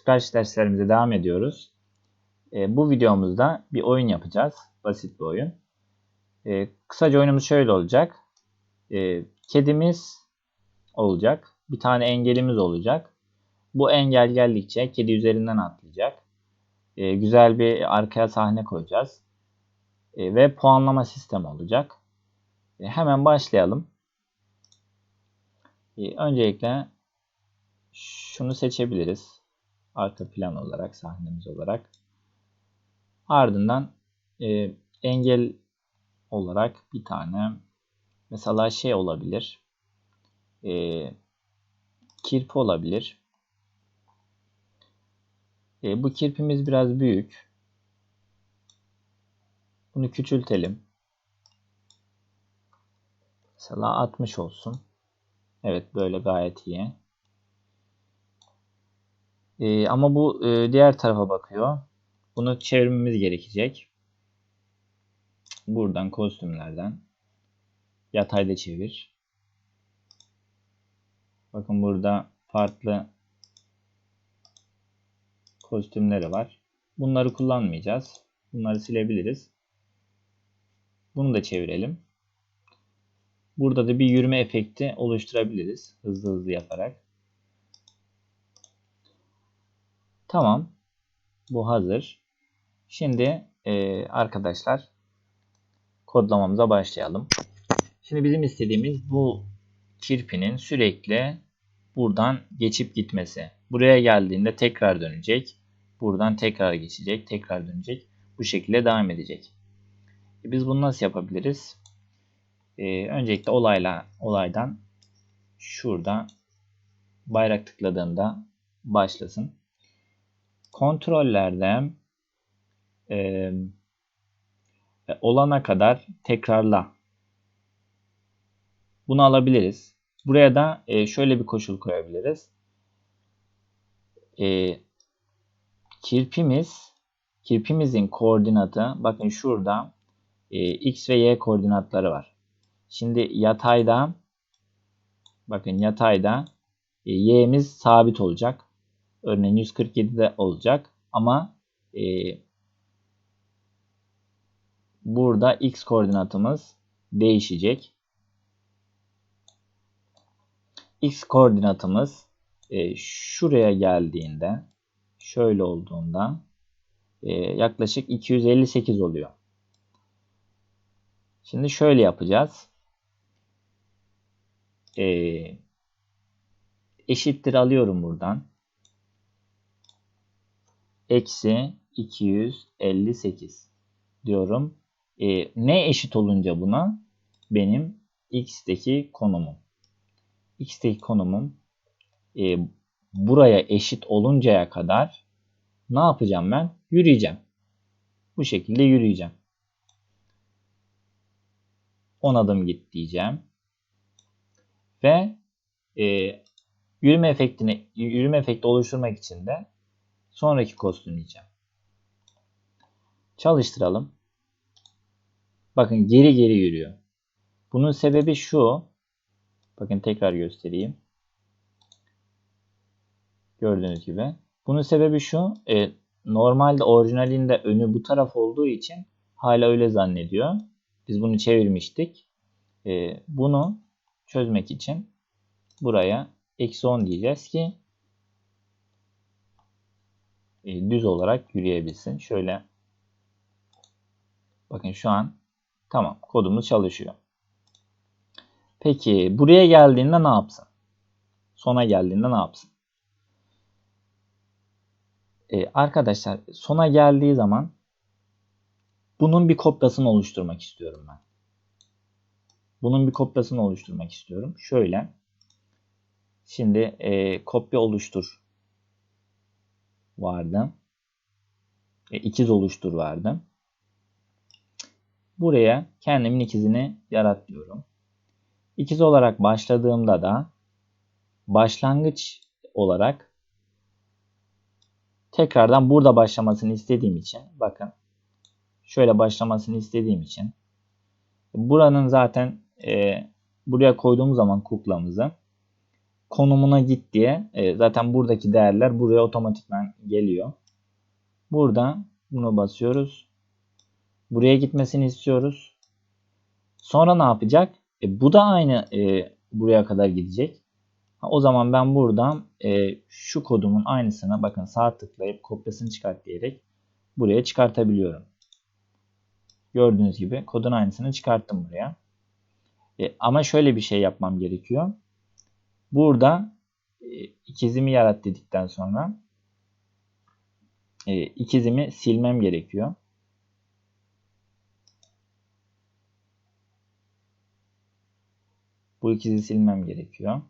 Scratch derslerimize devam ediyoruz. E, bu videomuzda bir oyun yapacağız. Basit bir oyun. E, kısaca oyunumuz şöyle olacak. E, kedimiz olacak. Bir tane engelimiz olacak. Bu engel geldikçe kedi üzerinden atlayacak. E, güzel bir arkaya sahne koyacağız. E, ve puanlama sistemi olacak. E, hemen başlayalım. E, öncelikle şunu seçebiliriz. Arka plan olarak, sahnemiz olarak. Ardından e, engel olarak bir tane mesela şey olabilir. E, kirpi olabilir. E, bu kirpimiz biraz büyük. Bunu küçültelim. Mesela 60 olsun. Evet böyle gayet iyi. Ee, ama bu e, diğer tarafa bakıyor. Bunu çevirmemiz gerekecek. Buradan kostümlerden yatayda çevir. Bakın burada farklı kostümleri var. Bunları kullanmayacağız. Bunları silebiliriz. Bunu da çevirelim. Burada da bir yürüme efekti oluşturabiliriz. Hızlı hızlı yaparak. Tamam. Bu hazır. Şimdi e, arkadaşlar kodlamamıza başlayalım. Şimdi bizim istediğimiz bu kirpinin sürekli buradan geçip gitmesi. Buraya geldiğinde tekrar dönecek. Buradan tekrar geçecek. Tekrar dönecek. Bu şekilde devam edecek. E, biz bunu nasıl yapabiliriz? Ee, öncelikle olayla olaydan şurada bayrak tıkladığımda başlasın. Kontrollerde e, olana kadar tekrarla. Bunu alabiliriz. Buraya da e, şöyle bir koşul koyabiliriz. E, kirpimiz kirpimizin koordinatı bakın şurada e, x ve y koordinatları var. Şimdi yatayda bakın yatayda e, y'miz sabit olacak. Örneğin 147'de olacak ama e, burada x koordinatımız değişecek. X koordinatımız e, şuraya geldiğinde şöyle olduğunda e, yaklaşık 258 oluyor. Şimdi şöyle yapacağız e, eşittir alıyorum buradan. Eksi 258 diyorum. E, ne eşit olunca buna? Benim x'teki konumum. x'teki konumum e, buraya eşit oluncaya kadar ne yapacağım ben? Yürüyeceğim. Bu şekilde yürüyeceğim. 10 adım git diyeceğim. Ve e, yürüme efektini yürüme efekti oluşturmak için de sonraki kostümleyeceğim. Çalıştıralım. Bakın geri geri yürüyor. Bunun sebebi şu. Bakın tekrar göstereyim. Gördüğünüz gibi. Bunun sebebi şu. E, normalde orijinalinde önü bu taraf olduğu için hala öyle zannediyor. Biz bunu çevirmiştik. E, bunu çözmek için buraya eksi 10 diyeceğiz ki e, düz olarak yürüyebilsin. Şöyle bakın şu an tamam kodumuz çalışıyor. Peki buraya geldiğinde ne yapsın? Sona geldiğinde ne yapsın? Ee, arkadaşlar sona geldiği zaman bunun bir kopyasını oluşturmak istiyorum ben. Bunun bir kopyasını oluşturmak istiyorum. Şöyle. Şimdi e, kopya oluştur vardı. E, ikiz oluştur vardı. Buraya kendimin ikizini yarat diyorum. İkiz olarak başladığımda da başlangıç olarak tekrardan burada başlamasını istediğim için bakın şöyle başlamasını istediğim için buranın zaten e, buraya koyduğumuz zaman kuklamızı konumuna git diye e, zaten buradaki değerler buraya otomatikman geliyor. Burada bunu basıyoruz. Buraya gitmesini istiyoruz. Sonra ne yapacak? E, bu da aynı e, buraya kadar gidecek. Ha, o zaman ben buradan e, şu kodumun aynısını bakın sağ tıklayıp kopyasını çıkart diyerek buraya çıkartabiliyorum. Gördüğünüz gibi kodun aynısını çıkarttım buraya. E, ama şöyle bir şey yapmam gerekiyor. Burada e, ikizimi yarat dedikten sonra e, ikizimi silmem gerekiyor. Bu ikizi silmem gerekiyor.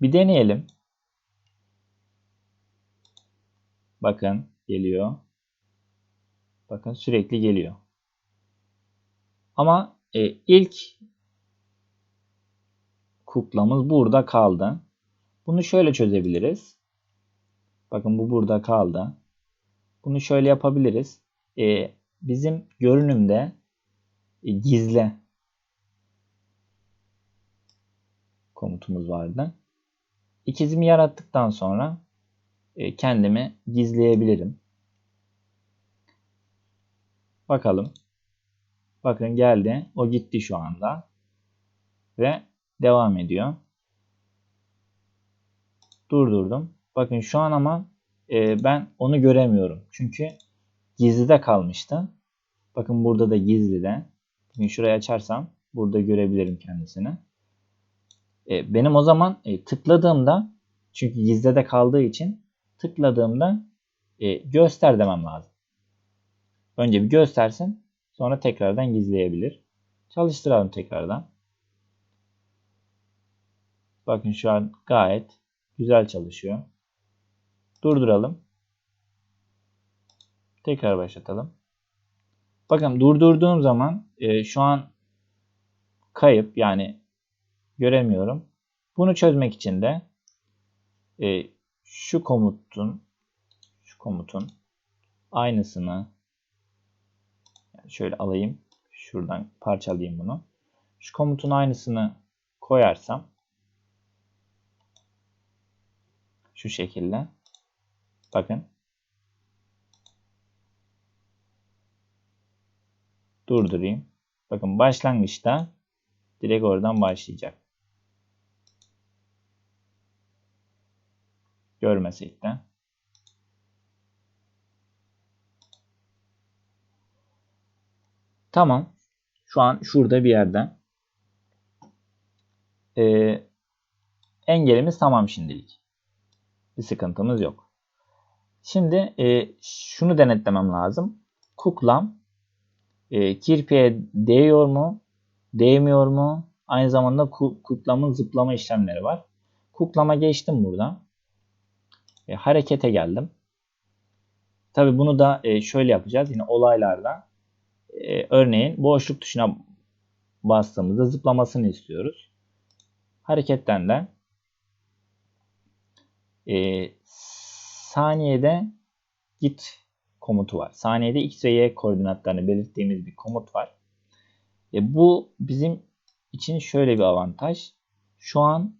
Bir deneyelim. Bakın geliyor. Bakın sürekli geliyor. Ama e, ilk kuklamız burada kaldı. Bunu şöyle çözebiliriz. Bakın bu burada kaldı. Bunu şöyle yapabiliriz. E, bizim görünümde e, gizle komutumuz vardı. İkizimi yarattıktan sonra e, kendimi gizleyebilirim. Bakalım. Bakın geldi. O gitti şu anda. Ve devam ediyor. Durdurdum. Bakın şu an ama e, ben onu göremiyorum. Çünkü gizlide kalmıştı. Bakın burada da gizlide. Bakın şurayı açarsam burada görebilirim kendisini. E, benim o zaman e, tıkladığımda çünkü gizlide kaldığı için tıkladığımda e, göster demem lazım. Önce bir göstersin. Sonra tekrardan gizleyebilir. Çalıştıralım tekrardan. Bakın şu an gayet güzel çalışıyor. Durduralım. Tekrar başlatalım. Bakın durdurduğum zaman e, şu an kayıp yani göremiyorum. Bunu çözmek için de e, şu komutun şu komutun aynısını şöyle alayım. Şuradan parçalayayım bunu. Şu komutun aynısını koyarsam şu şekilde bakın durdurayım. Bakın başlangıçta direkt oradan başlayacak. Görmesek de. Tamam. Şu an şurada bir yerde. Ee, engelimiz tamam şimdilik. Bir sıkıntımız yok. Şimdi e, şunu denetlemem lazım. Kuklam e, kirpiye değiyor mu? Değmiyor mu? Aynı zamanda kuklamın zıplama işlemleri var. Kuklama geçtim burada. E, harekete geldim. Tabi bunu da e, şöyle yapacağız. Yine olaylarda e, örneğin boşluk tuşuna bastığımızda zıplamasını istiyoruz. Hareketten de e, saniyede git komutu var. Saniyede x ve y koordinatlarını belirttiğimiz bir komut var. E, bu bizim için şöyle bir avantaj. Şu an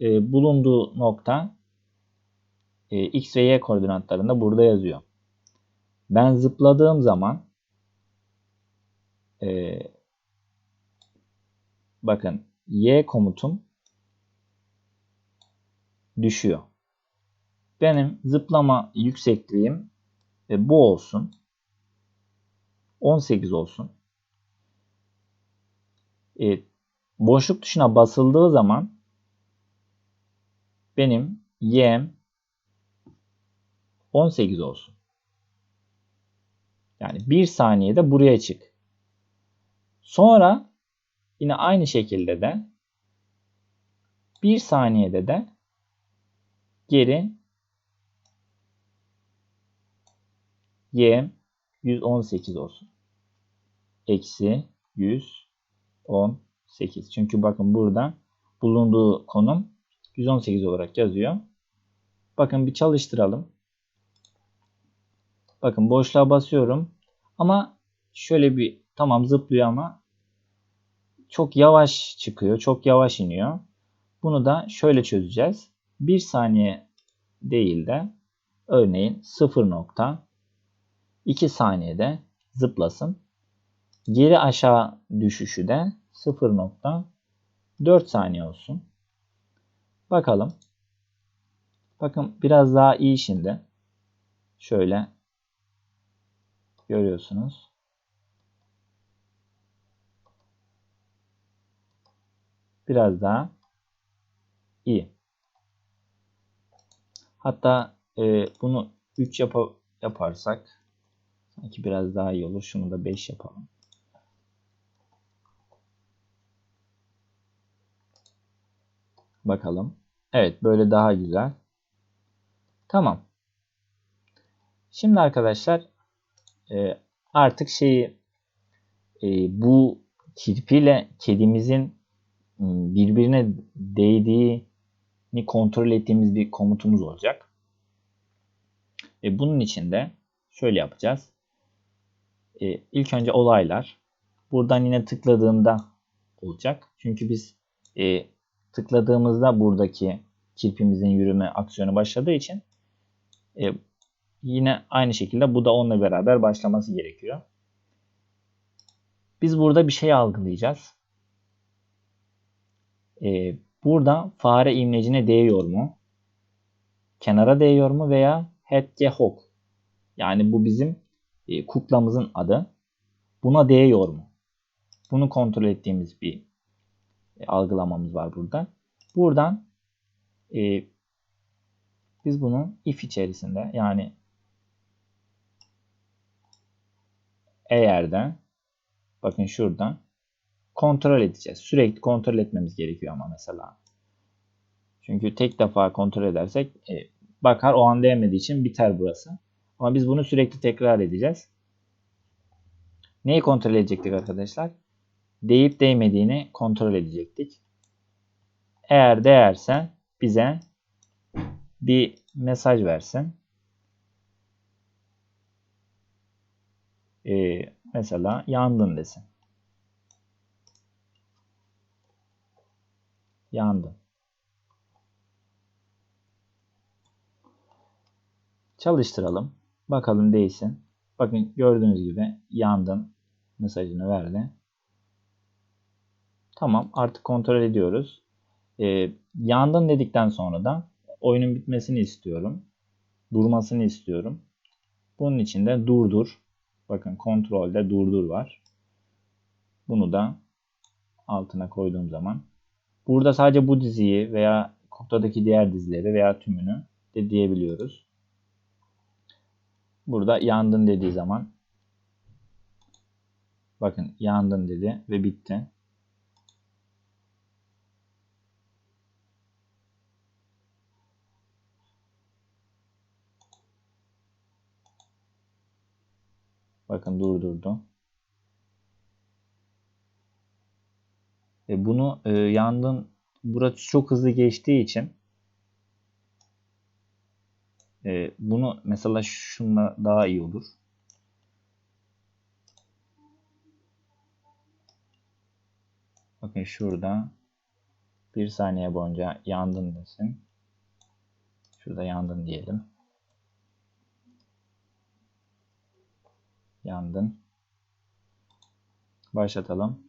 e, bulunduğu nokta e, x ve y koordinatlarında burada yazıyor. Ben zıpladığım zaman e, bakın y komutum düşüyor. Benim zıplama yüksekliğim e, bu olsun. 18 olsun. E, boşluk tuşuna basıldığı zaman benim y'm 18 olsun. Yani bir saniyede buraya çık. Sonra yine aynı şekilde de bir saniyede de geri y 118 olsun. Eksi 118. Çünkü bakın burada bulunduğu konum 118 olarak yazıyor. Bakın bir çalıştıralım. Bakın boşluğa basıyorum. Ama şöyle bir tamam zıplıyor ama çok yavaş çıkıyor. Çok yavaş iniyor. Bunu da şöyle çözeceğiz. 1 saniye değil de örneğin 0.2 saniyede zıplasın. Geri aşağı düşüşü de 0.4 saniye olsun. Bakalım. Bakın biraz daha iyi şimdi. Şöyle görüyorsunuz. Biraz daha iyi. Hatta e, bunu 3 yap yaparsak sanki biraz daha iyi olur. Şunu da 5 yapalım. Bakalım. Evet böyle daha güzel. Tamam. Şimdi arkadaşlar e, artık şeyi e, bu kirpiyle kedimizin ıı, birbirine değdiğini kontrol ettiğimiz bir komutumuz olacak. E, bunun için de şöyle yapacağız. E, ilk önce olaylar. Buradan yine tıkladığında olacak. Çünkü biz e, tıkladığımızda buradaki kirpimizin yürüme aksiyonu başladığı için e, yine aynı şekilde bu da onunla beraber başlaması gerekiyor. Biz burada bir şey algılayacağız. E, burada fare imlecine değiyor mu? Kenara değiyor mu veya Hedgehog. Yani bu bizim e, kuklamızın adı. Buna değiyor mu? Bunu kontrol ettiğimiz bir e, algılamamız var burada. Buradan e, biz bunu if içerisinde yani eğer de bakın şuradan kontrol edeceğiz. Sürekli kontrol etmemiz gerekiyor ama mesela. Çünkü tek defa kontrol edersek e, bakar o an değmediği için biter burası. Ama biz bunu sürekli tekrar edeceğiz. Neyi kontrol edecektik arkadaşlar? Değip değmediğini kontrol edecektik. Eğer değerse bize bir mesaj versin. Ee, mesela yandın desin. Yandın. Çalıştıralım. Bakalım değilsin. Bakın gördüğünüz gibi yandın mesajını verdi. Tamam artık kontrol ediyoruz. Ee, yandın dedikten sonra da oyunun bitmesini istiyorum. Durmasını istiyorum. Bunun için de durdur. Bakın kontrolde durdur var. Bunu da altına koyduğum zaman burada sadece bu diziyi veya kuktadaki diğer dizileri veya tümünü de diyebiliyoruz. Burada yandın dediği zaman bakın yandın dedi ve bitti. Bakın durdurdu. Ve bunu e, yandın burası çok hızlı geçtiği için e, bunu mesela şunla daha iyi olur. Bakın şurada bir saniye boyunca yandın desin. Şurada yandın diyelim. Yandın. Başlatalım.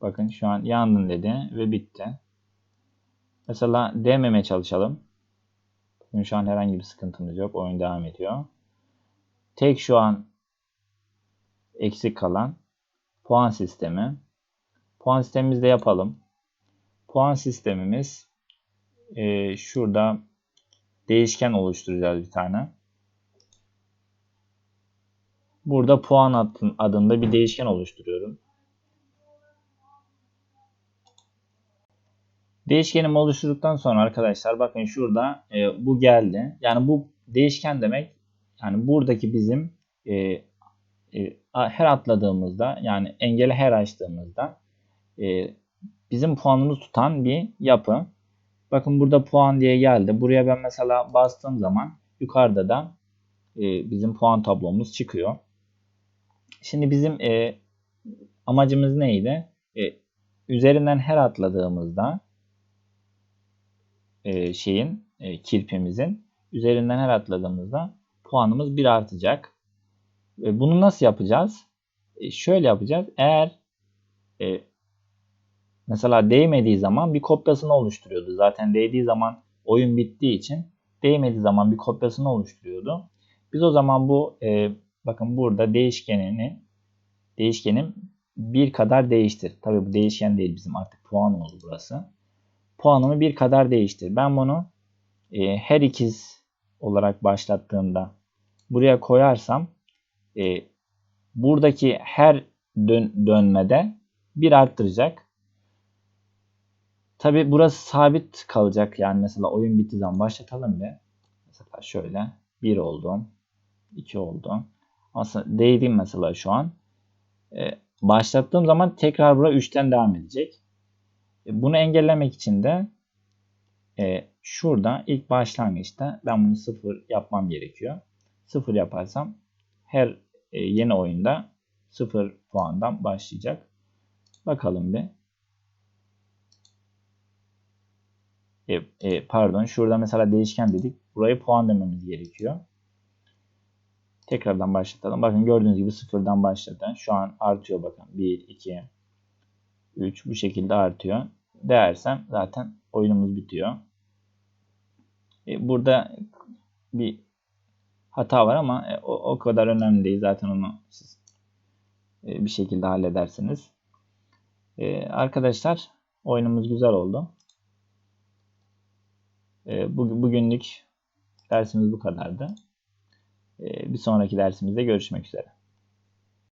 Bakın şu an yandın dedi ve bitti. Mesela dememe çalışalım. Şu an herhangi bir sıkıntımız yok. Oyun devam ediyor. Tek şu an eksik kalan puan sistemi. Puan sistemimizde yapalım. Puan sistemimiz e, şurada değişken oluşturacağız bir tane. Burada puan adında bir değişken oluşturuyorum. Değişkenimi oluşturduktan sonra arkadaşlar bakın şurada e, bu geldi. Yani bu değişken demek yani buradaki bizim e, e, her atladığımızda yani engeli her açtığımızda e, bizim puanımız tutan bir yapı. Bakın burada puan diye geldi. Buraya ben mesela bastığım zaman yukarıda da e, bizim puan tablomuz çıkıyor. Şimdi bizim e, amacımız neydi? E, üzerinden her atladığımızda e, şeyin e, kirpimizin üzerinden her atladığımızda puanımız 1 artacak. E, bunu nasıl yapacağız? E, şöyle yapacağız. Eğer mesela değmediği zaman bir kopyasını oluşturuyordu. Zaten değdiği zaman oyun bittiği için değmediği zaman bir kopyasını oluşturuyordu. Biz o zaman bu bakın burada değişkenini değişkenim bir kadar değiştir. Tabi bu değişken değil bizim artık puan oldu burası. Puanımı bir kadar değiştir. Ben bunu e, her ikiz olarak başlattığımda buraya koyarsam e, buradaki her dön dönmede bir arttıracak. Tabi burası sabit kalacak. Yani mesela oyun bittiği zaman başlatalım bir. Mesela şöyle 1 oldu. 2 oldu. Aslında değdim mesela şu an. Ee, başlattığım zaman tekrar bura 3'ten devam edecek. E, bunu engellemek için de e, şurada ilk başlangıçta ben bunu 0 yapmam gerekiyor. 0 yaparsam her e, yeni oyunda 0 puandan başlayacak. Bakalım bir. E, e, pardon şurada mesela değişken dedik. Burayı puan dememiz gerekiyor. Tekrardan başlatalım. Bakın gördüğünüz gibi sıfırdan başladı. Şu an artıyor bakın. 1, 2, 3 bu şekilde artıyor. Değersem zaten oyunumuz bitiyor. E, burada bir hata var ama e, o, o kadar önemli değil. Zaten onu siz e, bir şekilde halledersiniz. E, arkadaşlar oyunumuz güzel oldu. E, bu, bugünlük dersimiz bu kadardı. Ee, bir sonraki dersimizde görüşmek üzere.